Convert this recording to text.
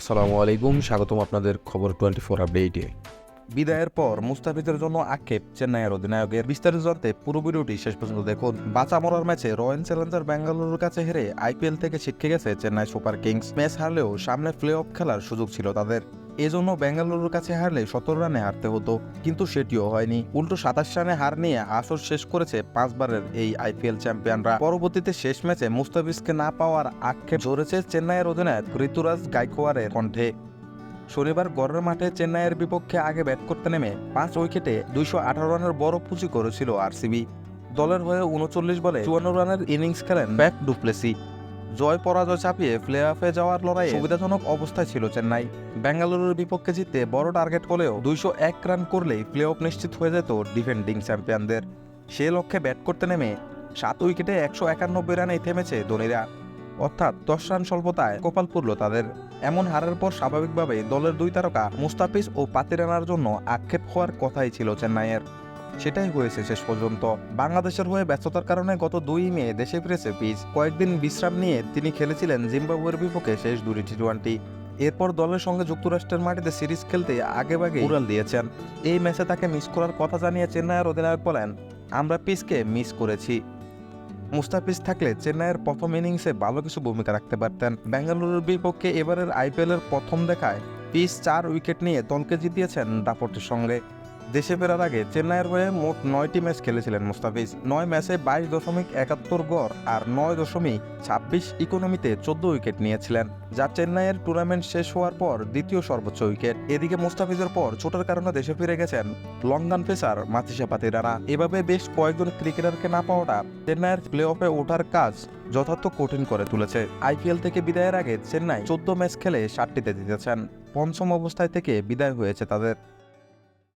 আসসালামু আলাইকুম স্বাগতম আপনাদের খবর টোয়েন্টি ফোর আপডেটে। বিদায়ের পর মুস্তাফিজের জন্য আক্ষেপ চেন্নাইয়ের অধিনায়কের। বিস্তারিত জানতে পুরো ভিডিওটি শেষ পর্যন্ত দেখুন। বাঁচা মরার ম্যাচে রয়্যাল চ্যালেঞ্জার বেঙ্গালুরুর কাছে হেরে আইপিএল থেকে ছিটকে গেছে চেন্নাই সুপার কিংস। ম্যাচ হারলেও সামনে প্লে অফ খেলার সুযোগ ছিল তাদের। এজন্য বেঙ্গালুরুর কাছে হারলে সতেরো রানে হারতে হতো, কিন্তু সেটিও হয়নি। উল্টো সাতাশ রানে হার নিয়ে আসর শেষ করেছে পাঁচবারের এই আইপিএল চ্যাম্পিয়নরা। পরবর্তীতে শেষ ম্যাচে মুস্তাফিজকে না পাওয়ার আক্ষেপ ঝরেছে চেন্নাইয়ের অধিনায়ক ঋতুরাজ গাইকোয়ারের কণ্ঠে। শনিবার গড়ের মাঠে চেন্নাইয়ের বিপক্ষে আগে ব্যাট করতে নেমে পাঁচ উইকেটে দুইশো আঠারো রানের বড় পুঁজি করেছিল আরসিবি। দলের হয়ে উনচল্লিশ বলে চুয়ান্ন রানের ইনিংস খেলেন ব্যাক ডুপ্লেসি। জয় পরাজয় চাপিয়ে প্লে অফে যাওয়ার লড়াইয়ে সুবিধাজনক অবস্থায় ছিল চেন্নাই। বেঙ্গালুরুর বিপক্ষে জিততে বড় টার্গেট হলেও দুইশো এক রান করলেই প্লে অফ নিশ্চিত হয়ে যেত ডিফেন্ডিং চ্যাম্পিয়নদের। সে লক্ষ্যে ব্যাট করতে নেমে সাত উইকেটে একশো একানব্বই রানেই থেমেছে ধোনিরা। অর্থাৎ দশ রান স্বল্পতায় কপাল পুরল তাদের। এমন হারের পর স্বাভাবিকভাবেই দলের দুই তারকা মুস্তাফিজ ও পাতিরানার জন্য আক্ষেপ হওয়ার কথাই ছিল চেন্নাইয়ের। সেটাই হয়েছে শেষ পর্যন্ত। বাংলাদেশের হয়ে ব্যস্ততার কারণে গত দুই মে দেশে ফিরেছে পিচ কয়েকদিন বিশ্রাম নিয়ে তিনি খেলেছিলেন জিম্বাবুয়ের বিপক্ষে শেষ দুটি টি টোয়েন্টি এরপর দলের সঙ্গে যুক্তরাষ্ট্রের মাটিতে সিরিজ খেলতে আগেভাগে উড়াল দিয়েছেন। এই ম্যাচে তাকে মিস করার কথা জানিয়ে চেন্নাইয়ের অধিনায়ক বলেন, আমরা পিচকে মিস করেছি। মুস্তাফিজ থাকলে চেন্নাইয়ের প্রথম ইনিংসে ভালো কিছু ভূমিকা রাখতে পারতেন। বেঙ্গালুরুর বিপক্ষে এবারের আইপিএলের প্রথম দেখায় পিস চার উইকেট নিয়ে দলকে জিতিয়েছেন দাপটের সঙ্গে। দেশে ফেরার আগে চেন্নাইয়ের হয়ে মোট নয়টি ম্যাচ খেলেছিলেন মুস্তাফিজ। নয় ম্যাচে বাইশ দশমিক একাত্তর গড় আর নয় দশমিক ছাব্বিশ ইকোনমিতে চোদ্দ উইকেট নিয়েছিলেন, যা চেন্নাইয়ের টুর্নামেন্ট শেষ হওয়ার পর দ্বিতীয় সর্বোচ্চ উইকেট। এদিকে মুস্তাফিজের পর চোটের কারণে দেশে ফিরে গেছেন লঙ্গান পেসার মাতিসা পাতিরানা এভাবে বেশ কয়েকজন ক্রিকেটারকে না পাওয়াটা চেন্নাইয়ের প্লে অফে ওঠার কাজ যথার্থ কঠিন করে তুলেছে। আইপিএল থেকে বিদায়ের আগে চেন্নাই চোদ্দ ম্যাচ খেলে ষাটটিতে জিতেছেন। পঞ্চম অবস্থায় থেকে বিদায় হয়েছে তাদের।